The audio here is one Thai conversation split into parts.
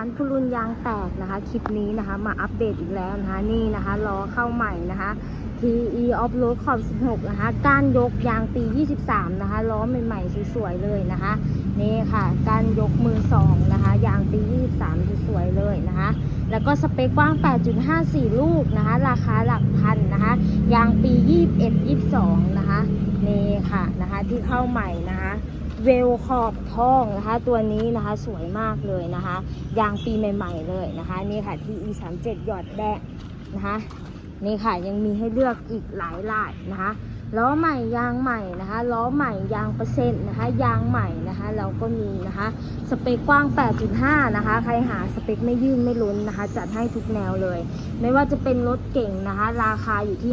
ร้านพุรุนยางแตกนะคะ คลิปนี้นะคะ มาอัปเดตอีกแล้วนะคะ นี่นะคะล้อเข้าใหม่นะคะ TE Off Road ขอบ16 นะคะ ก้านยกยางปี 23 นะคะ ล้อใหม่ๆสวยๆเลยนะคะ นี่ค่ะ ก้านยกมือ 2 นะคะ ยางปี 23 สวยๆเลยนะคะ แล้วก็สเปคกว้าง 8.54 ลูกนะคะ ราคาหลักพันนะคะ ยางปี 21 22 นะคะ นี่ค่ะนะคะที่เข้าใหม่นะคะ เวลขอบทองนะคะ ตัวนี้นะคะสวยมากเลยนะคะ ยางปีใหม่ๆเลยนะคะ นี่ค่ะที่ e 3 7หยอดแดงนะคะ นี่ค่ะยังมีให้เลือกอีกหลายลายนะคะ ล้อใหม่ยางใหม่นะคะล้อใหม่ยางเปอร์เซ็นต์นะคะยางใหม่นะคะเราก็มีนะคะสเปคกว้าง 8.5 นะคะใครหาสเปคไม่ยื่นไม่ล้นนะคะจัดให้ทุกแนวเลย ไม่ว่าจะเป็นรถเก่งนะคะราคาอยู่ที่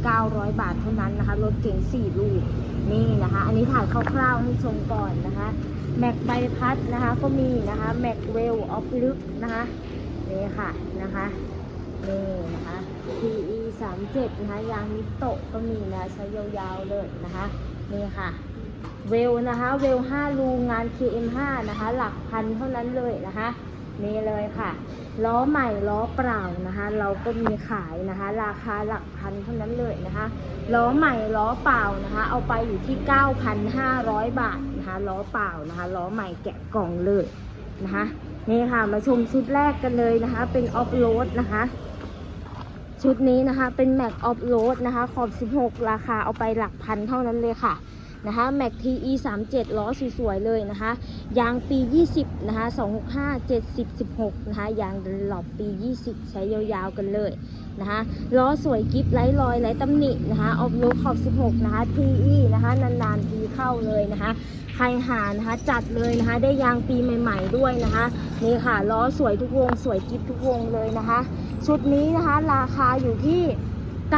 5,900 บาทเท่านั้นนะคะรถเก่ง 4 ลูกนี่นะคะอันนี้ถ่ายคร่าวๆให้ชมก่อนนะคะแม็กใบพัดนะคะก็มีนะคะแม็กเวลออฟลึกนะคะนี่ค่ะนะคะนี่นะคะ PE 37 นะคะ ยางมิโตะก็มีนะ ใช้ยาวๆเลยนะคะ นี่ค่ะ เวลนะคะ เวล5รูงาน KM5 นะคะ หลักพันเท่านั้นเลยนะคะ นี่เลยค่ะ ล้อใหม่ล้อเปล่านะคะ เราก็มีขายนะคะ ราคาหลักพันเท่านั้นเลยนะคะ ล้อใหม่ล้อเปล่านะคะ เอาไปอยู่ที่ 9,500 บาทนะคะ ล้อเปล่านะคะ ล้อใหม่แกะกล่องเลยนะคะ นี่ค่ะ มาชมชุดแรกกันเลยนะคะ เป็นออฟโรดนะคะ ชุดนี้นะคะ เป็นแม็กออฟโรดนะคะ ขอบ 16 ราคาเอาไปหลักพันเท่านั้นเลยค่ะนะคะแม็ก TE 37ล้อสวยๆเลยนะคะ ยางปี 20 นะคะ 265 70 16 นะคะ ยางดันหลบปี 20 ใช้ยาวๆกันเลย นะคะล้อสวยกิฟไร้รอยไร้ตำหนินะคะออฟโรดขอบ 16 นะคะ TE นะคะนานๆทีเข้าเลยนะคะใครหานะคะจัดเลยนะคะได้ยางปีใหม่ๆด้วยนะคะนี่ค่ะล้อสวยทุกวงสวยกิฟทุกวงเลยนะคะ ชุดนี้นะคะราคาอยู่ที่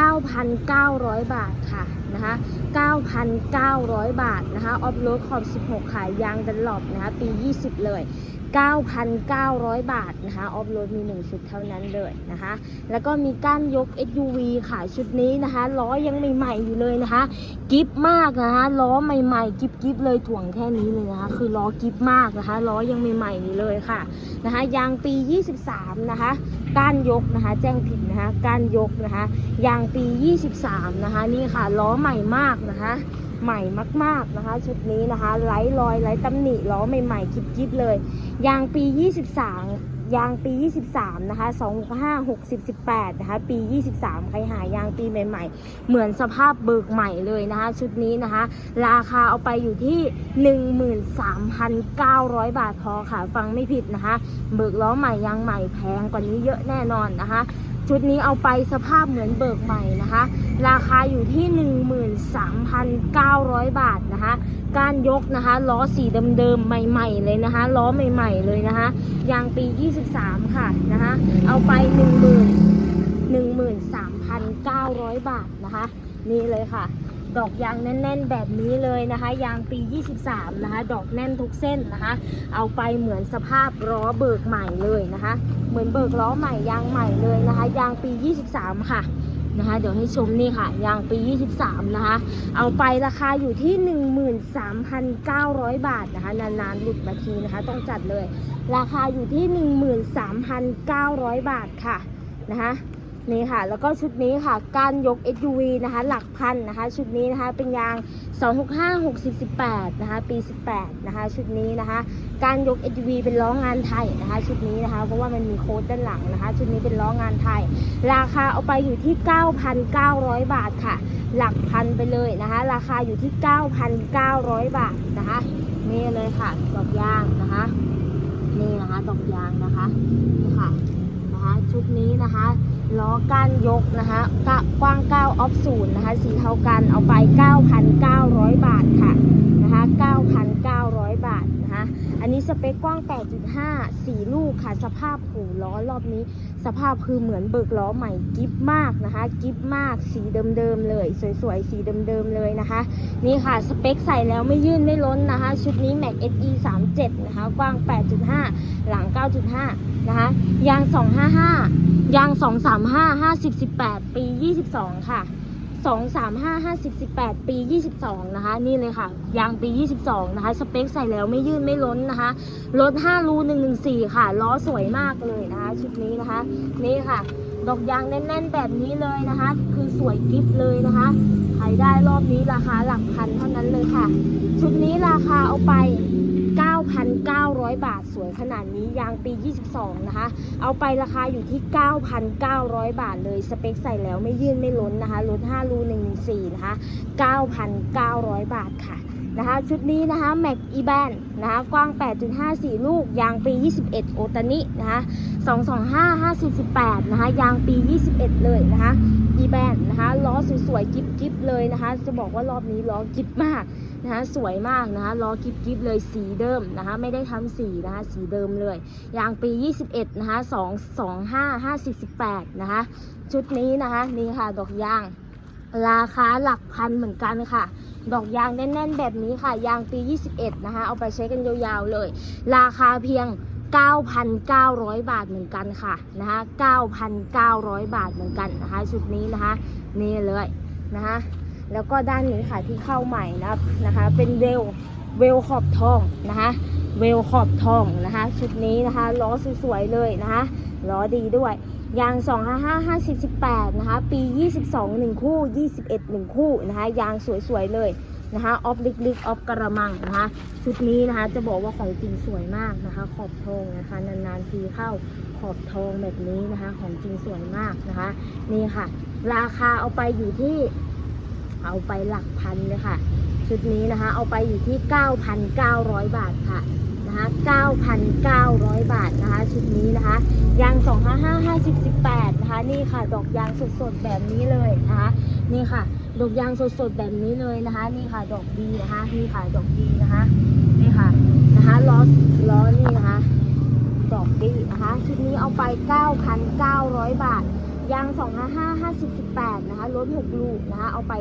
9,900 บาทค่ะ นะคะ9,900 บาทนะคะออฟโรดขอบ 16 ขายยางดันหลบนะคะปี 20 เลย 9,900 บาทนะคะออฟโรดมี 1 ชุดเท่านั้นเลยนะคะ แล้วก็มีก้านยก SUV ค่ะชุดนี้นะคะล้อยังใหม่ๆอยู่เลยนะคะ กิฟมากนะคะล้อใหม่ๆ กิฟกิฟเลยถ่วงแค่นี้เลยนะคะ คือล้อกิฟมากนะคะล้อยังใหม่ๆอยู่เลยค่ะนะคะยางปี 23 นะคะก้านยกนะคะ แจ้งผิดนะคะก้านยกนะคะยางปี 23 นะคะ นี่ค่ะล้อใหม่มากนะคะ ใหม่มากๆนะคะ ชุดนี้นะคะไร้รอยไร้ตำหนิล้อใหม่ๆคิดๆเลย ยางปี 23 ยางปี 23 นะคะ25 60 18 นะคะ ปี 23 ใครหายางปีใหม่ ๆ เหมือนสภาพเบิกใหม่เลยนะคะ ชุดนี้นะคะ ราคาเอาไปอยู่ที่ 13,900 บาทพอค่ะ ฟังไม่ผิดนะคะ เบิกล้อใหม่ยางใหม่แพงกว่านี้เยอะแน่นอนนะคะชุดนี้เอาไปสภาพเหมือนเบิกใหม่นะคะ ราคาอยู่ที่ 13,900 บาทนะคะ การยกนะคะล้อสีเดิมๆใหม่ ๆ เลยนะคะล้อใหม่ ๆ เลยนะคะยางปี23ค่ะนะคะเอาไป 10,000 13,900 บาทนะคะนี่เลยค่ะ ดอกยางแน่น ๆ แบบนี้เลยนะคะ ยางปี 23 นะคะ ดอกแน่นทุกเส้นนะคะ เอาไปเหมือนสภาพล้อเบิกใหม่เลยนะคะ เหมือนเบิกล้อใหม่ยางใหม่เลยนะคะ ยางปี 23 ค่ะ นะคะ เดี๋ยวให้ชมนี่ค่ะยางปี 23 นะคะ เอาไปราคาอยู่ที่ 13,900 บาทนะคะ นานๆหลุดมาทีนะคะ ต้องจัดเลย ราคาอยู่ที่ 13,900 บาทค่ะนะคะ นี่ค่ะ แล้วก็ชุดนี้ค่ะ การยก SUV นะคะ หลักพันนะคะ ชุดนี้นะคะเป็นยาง 265 60 18 นะคะ ปี 18 นะคะ ชุดนี้นะคะ การยก SUV เป็นล้องานไทยนะคะ ชุดนี้นะคะ เพราะว่ามันมีโค้ดด้านหลังนะคะ ชุดนี้เป็นล้องานไทย ราคาเอาไปอยู่ที่ 9,900 บาทค่ะ หลักพันไปเลยนะคะ ราคาอยู่ที่ 9,900 บาทนะคะนี่เลยค่ะดอกยางนะคะ นี่นะคะดอกยางนะคะนี่ค่ะนะคะ ชุดนี้นะคะ ล้อก้านยกนะคะกะกว้าง 9 ออฟศูนย์นะคะสีเทากันเอาไป 9,900 บาทค่ะนะคะ9,900 บาทนะคะอันนี้สเปคกว้าง 8.5 4 ลูกค่ะ สภาพหูล้อรอบนี้ สภาพคือเหมือนเบิกล้อใหม่กิฟมากนะคะ กิฟมากสีเดิมๆเลย สวยๆ สีเดิมๆเลยนะคะ นี่ค่ะ สเปคใส่แล้วไม่ยื่นไม่ล้นนะคะ ชุดนี้ Mac SE 37นะคะ กว้าง 8.5 หลัง 9.5 นะคะ ยาง 255 ยาง 235 50 18 ปี 22 ค่ะ 2 3 5 5 10 18ปี22นะคะนี่เลยค่ะ ยางปี22นะคะสเปคใส่แล้วไม่ยืดไม่ล้นนะคะรถ5รู114ค่ะล้อสวยมากเลยนะคะชุดนี้นะคะนี่ค่ะดอกยางแน่นๆแบบนี้เลยนะคะ คือสวยกิฟเลยนะคะขายได้รอบนี้ราคาหลักพันเท่านั้นเลยค่ะ ชุดนี้ราคาเอาไป 500 บาทสวยขนาดนี้ยางปี 22 นะคะ เอาไปราคาอยู่ที่ 9,900 บาทเลย สเปคใส่แล้วไม่ยื่นไม่ล้นนะคะรถ5รู114 นะคะ 9,900 บาทค่ะนะคะชุดนี้นะคะแม็กอีแบนนะคะกว้าง 8.54 ลูก ยางปี 21 โอตานินะคะ225 5018นะคะยางปี 21 เลยนะคะอีแบนนะคะล้อสวยๆกิ๊บกิ๊บเลยนะคะ จะบอกว่ารอบนี้ล้อกิ๊บมาก นะคะสวยมากนะคะล้อกิฟกิเลยสีเดิมนะคะไม่ได้ทำสีนะคะสีเดิมเลยยางปี 21นะคะ2 2 5 5 18นะคะชุดนี้นะคะนี่ค่ะดอกยางราคาหลักพันเหมือนกันค่ะ ดอกยางแน่นๆแบบนี้ค่ะ ยางปี 21 นะคะ เอาไปใช้กันยาวๆเลย ราคาเพียง 9,900 บาทเหมือนกันค่ะนะคะ9,900 บาทเหมือนกันนะคะ ชุดนี้นะคะ นี่เลยนะคะ แล้วก็ด้านนี้ค่ะที่เข้าใหม่นะครับนะคะ เป็นเวลเวลขอบทองนะคะเวลขอบทองนะคะชุดนี้นะคะล้อสวยๆเลยนะคะล้อดีด้วยยาง 255 518 นะคะ ปี 22 1 คู่ 21 1 คู่นะคะ ยางสวยๆเลยนะคะ ออฟลึกๆ ออฟกระมังนะคะ ชุดนี้นะคะ จะบอกว่าของจริงสวยมากนะคะ ขอบทองนะคะ นานๆทีเข้าขอบทองแบบนี้นะคะ ของจริงสวยมากนะคะ นี่ค่ะ ราคาเอาไปอยู่ที่ เอาไปหลักพันเลยค่ะ ชุดนี้นะคะ เอาไปอยู่ที่ 9,900 บาทค่ะนะคะ9,900 บาทนะคะ ชุดนี้นะคะ ยาง 255 50 18นะคะ นี่ค่ะ ดอกยางสดๆแบบนี้เลยนะคะ นี่ค่ะ ดอกยางสดๆแบบนี้เลยนะคะ นี่ค่ะ ดอกดีนะคะ นี่ค่ะ ดอกดีนะคะ นี่ค่ะ นะคะ ล้อ ล้อนี่นะคะ ดอกดีนะคะ ชุดนี้เอาไป 9,900 บาท ยาง 255 50 18 นะคะรถ6ลูกนะคะเอาไป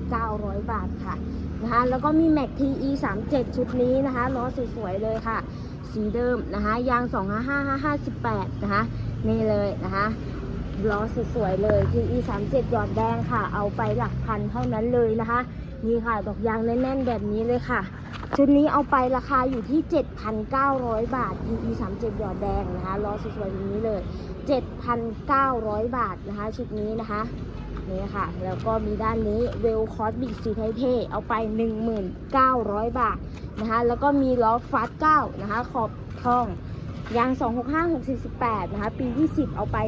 9,900 บาทค่ะนะคะแล้วก็มี Mac TE 37 ชุดนี้นะคะล้อสวยๆเลยค่ะ สีเดิมนะคะยาง 255 58นะคะนี่เลยนะคะล้อสวยๆเลย TE 37หยอดแดงค่ะ เอาไปหลักพันเท่านั้นเลยนะคะนี่ค่ะดอกยางแน่นๆแบบนี้เลยค่ะ ชุดนี้เอาไปราคาอยู่ที่ 7,900 บาท TE 37หยอดแดงนะคะล้อสวยๆอย่างนี้เลย 7,900 บาทนะคะชุดนี้นะคะนี่ค่ะ แล้วก็มีด้านนี้เวลคอสบิกสีเท่ๆเอาไป 1,900 บาทนะคะแล้วก็มีล้อฟัส9นะคะขอบทอง ยาง 265 648 นะคะ ปี 20 เอาไป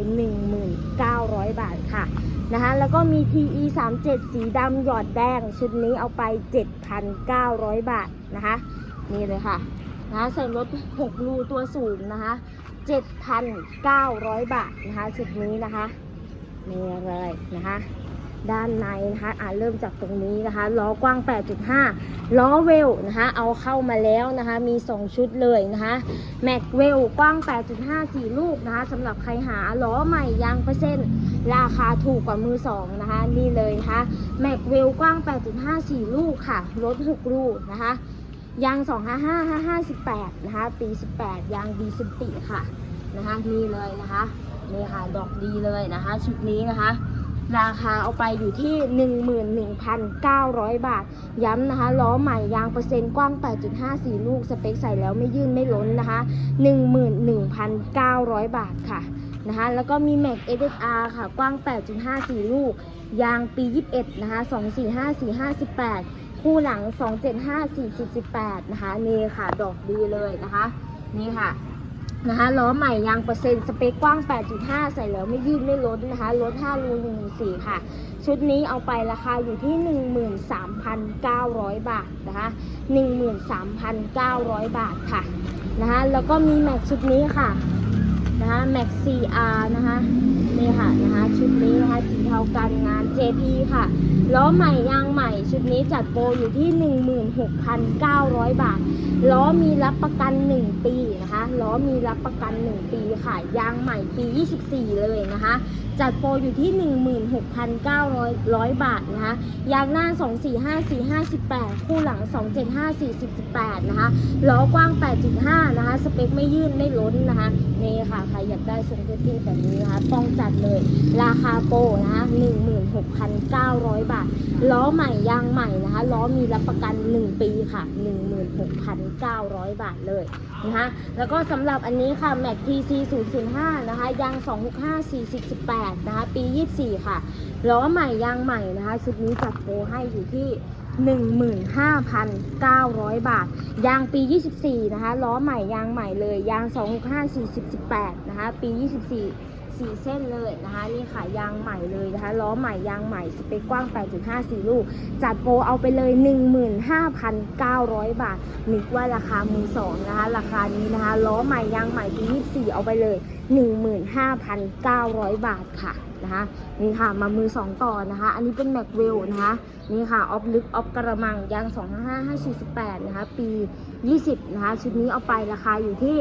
1,900 บาทค่ะนะคะ แล้วก็มี TE 37 สีดำหยอดแดง ชุดนี้เอาไป 7,900 บาทนะคะ นี่เลยค่ะนะคะใส่รถ 6 รูตัวสูงนะคะ 7,900 บาทนะคะ ชุดนี้นะคะ นี่เลยนะคะ ด้านในนะคะอ่าเริ่มจากตรงนี้นะคะล้อกว้าง 8.5 ล้อเวลนะคะเอาเข้ามาแล้วนะคะมี 2 ชุดเลยนะคะแม็กเวลกว้าง 8.5 4 ลูกนะคะสำหรับใครหาล้อใหม่ยางเปอร์เซ็นต์ราคาถูกกว่ามือ 2 นะคะนี่เลยนะคะแม็กเวลกว้าง 8.5 4 ลูกค่ะรถ6ลูกนะคะยาง 255 558 นะคะ ปี 18 ยางดีสติค่ะ นะคะ นี่เลยนะคะ นี่ค่ะ ดอกดีเลยนะคะ ชุดนี้นะคะ ราคาเอาไปอยู่ที่ 11,900 บาท ย้ำนะคะ ล้อใหม่ยางเปอร์เซ็นต์กว้าง 8.54 ลูก สเปคใส่แล้วไม่ยื่นไม่ล้นนะคะ 11,900 บาทค่ะนะคะ แล้วก็มี Mac SSR ค่ะ กว้าง 8.54 ลูก ยางปี 21 นะคะ 245 458 คู่หลัง 275 4018 นะคะ นี่ค่ะ ดอกดีเลยนะคะ นี่ค่ะ นะคะล้อใหม่ยางเปอร์เซ็นต์สเปคกว้าง 8.5 ใส่แล้วไม่ยืดไม่ล้นนะคะลด5รู114 ค่ะ ชุดนี้เอาไปราคาอยู่ที่ 13,900 บาทนะคะ13,900 บาทค่ะนะคะแล้วก็มีแม็กชุดนี้ค่ะ นะคะแม็ก CR นะคะนี่ค่ะนะคะชุดนี้นะคะสีเทากันงาน JP ค่ะล้อใหม่ยางใหม่ชุดนี้จัดโปรอยู่ที่ 16,900 บาทล้อมีรับประกัน 1 ปีนะคะล้อมีรับประกัน 1 ปีค่ะยางใหม่ปี 24 เลยนะคะจัดโปรอยู่ที่ 16,900 บาทนะคะยางหน้า 245 458 คู่หลัง 275 4018นะคะล้อกว้าง 8.5 นะคะสเปคไม่ยื่นไม่ล้นนะคะนี่ค่ะครอยากได้ทรงเท่ๆแบบนี้นะคะต้องจัดเลย ราคาโปรนะคะ16,900 บาท ล้อใหม่ยางใหม่นะคะ ล้อมีรับประกัน 1 ปีค่ะ 16,900 บาทเลยนะคะแล้วก็สำหรับอันนี้ค่ะ Mac TC 005นะคะยาง 265 40 18 นะคะ ปี 24 ค่ะ ล้อใหม่ยางใหม่นะคะ ชุดนี้จัดโปรให้อยู่ที่ 15,900 บาท ยางปี 24 นะคะ ล้อใหม่ยางใหม่เลย ยาง 265 40 18 นะคะ ปี 24 4เส้นเลยนะคะนี่ค่ะยางใหม่เลยนะคะล้อใหม่ยางใหม่สเปคกว้าง 8.5 4 ลูก จัดโปรเอาไปเลย 15,900 บาทนึกว่าราคามือสองนะคะราคานี้นะคะล้อใหม่ยางใหม่ปี 24 เอาไปเลย 15,900 บาทค่ะนะคะนี่ค่ะมามือสองต่อนะคะ อันนี้เป็นแม็กเวลนะคะ นี่ค่ะออฟลึกออฟกระมังยาง255 548 นะคะ ปี 20 นะคะ ชุดนี้เอาไปราคาอยู่ที่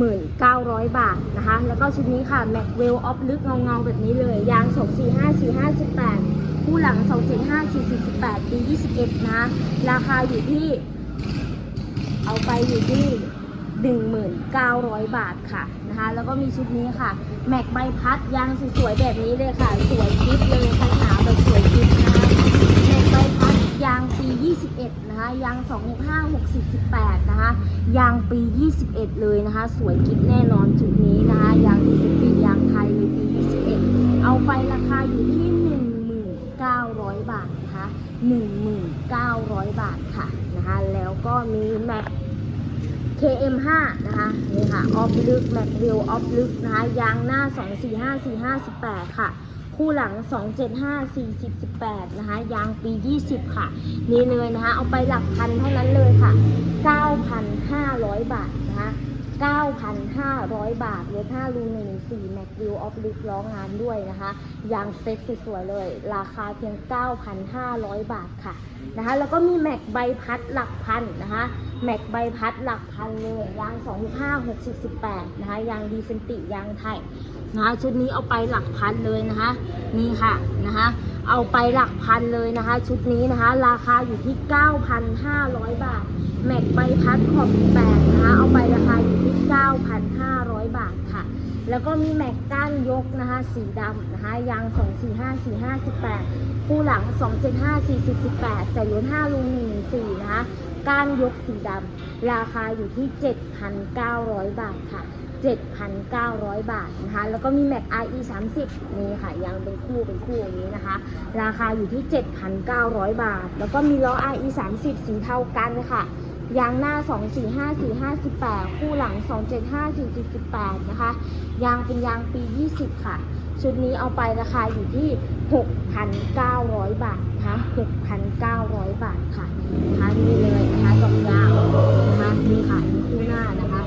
1,900 บาทนะคะ แล้วก็ชุดนี้ค่ะแม็กเวลออฟลึกเงาเงาๆแบบนี้เลย ยาง 245 458 คู่หลัง 275 448ปี 21 นะคะ ราคาอยู่ที่ เอาไปอยู่ที่ 1,900 บาทค่ะนะคะ แล้วก็มีชุดนี้ค่ะ แม็กใบพัดยางสวยๆแบบนี้เลยค่ะ สวยคลิปเลยใครหาแบบสวยคลิปนะคะแม็กใบพัดยางปี 21 นะคะ ยาง 265 60 18 นะคะ ยางปี 21 เลยนะคะ สวยคลิปแน่นอนจุดนี้นะคะ ยางดีสปียางไทยเลยปี 21 เอาไปราคาอยู่ที่1,900 บาทนะคะ 1,900 บาทค่ะนะคะ แล้วก็มีแม็ก KM5 นะคะนี่ค่ะออฟลึกแม็กเรียวออฟลึกนะคะยางหน้า 245 45 18ค่ะ คู่หลัง 275 40 18 นะคะยางปี 20 ค่ะ นี่เลยนะคะ เอาไปหลักพันเท่านั้นเลยค่ะ 9,500 บาทนะคะ 9,500 บาทรถ5รู114 Mac View of l i ล้องานด้วยนะคะยางเซ็กสวยๆเลย ราคาเพียง 9,500 บาทค่ะนะคะแล้วก็มีแม็กใบพัดหลักพันนะคะแม็กใบพัดหลักพันเลยยาง 25 60 18นะคะยางดีเซนติยางไทย นะคะชุดนี้เอาไปหลักพันเลยนะคะนี่ค่ะนะคะเอาไปหลักพันเลยนะคะ ชุดนี้นะคะ ราคาอยู่ที่ 9,500 บาท แม็กใบพัดขอบ8นะคะเอาไปราคาอยู่ที่ 9,500 บาทค่ะ แล้วก็มีแม็กก้านยกนะคะ สีดำนะคะยาง245 458คู่หลัง 275 40 18ใส่ล้น5ลุง14นะคะก้านยกสีดำราคาอยู่ที่ 7,900 บาทค่ะ 7,900 บาทนะคะ แล้วก็มีแม็ก RE 30นี่ค่ะยังเป็นคู่เป็นคู่อย่างนี้นะคะ ราคาอยู่ที่ 7,900 บาท แล้วก็มีล้อ RE 30สีเท่ากันค่ะยางหน้า 245 458 คู่หลัง 275 40 18 นะคะ ยางเป็นยางปี 20 ค่ะ ชุดนี้เอาไปราคาอยู่ที่ 6,900 บาทนะคะ6,900 บาทค่ะนะคะนี่เลยนะคะกำยาวนะคะนี่ค่ะนี่คู่หน้านะคะ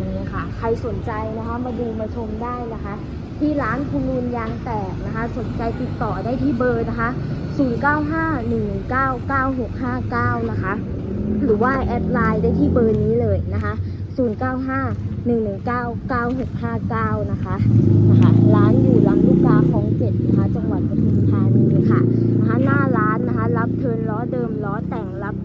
นี่ค่ะ ใคร สนใจนะคะมาดูมาชมได้นะคะ ที่ร้านคุณลุนยางแตกนะคะ สนใจติดต่อได้ที่เบอร์นะคะ 0951199659 นะคะ หรือว่าแอดไลน์ได้ที่เบอร์นี้เลยนะคะ 0951199659 นะคะนะคะร้านอยู่ลำลูกกาคลองเจ็ดนะคะ จังหวัดปทุมธานีค่ะนะคะหน้าร้านนะคะ รับเทินล้อเดิมล้อ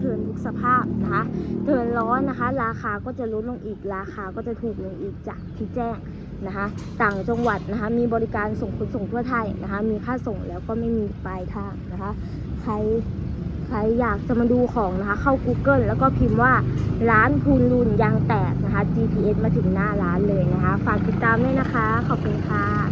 ทินทุกสภาพนะคะเทินล้อนนะคะ ราคาก็จะลดลงอีกราคาก็จะถูกลงอีกจากที่แจ้งนะคะ ต่างจังหวัดนะคะ มีบริการส่งขนส่งทั่วไทยนะคะ มีค่าส่งแล้วก็ไม่มีปลายทางนะคะ ใครใครอยากจะมาดูของนะคะ เข้า Google แล้วก็พิมพ์ว่าร้านพูนรุนยางแตกนะคะ GPS มาถึงหน้าร้านเลยนะคะ ฝากติดตามด้วยนะคะ ขอบคุณค่ะ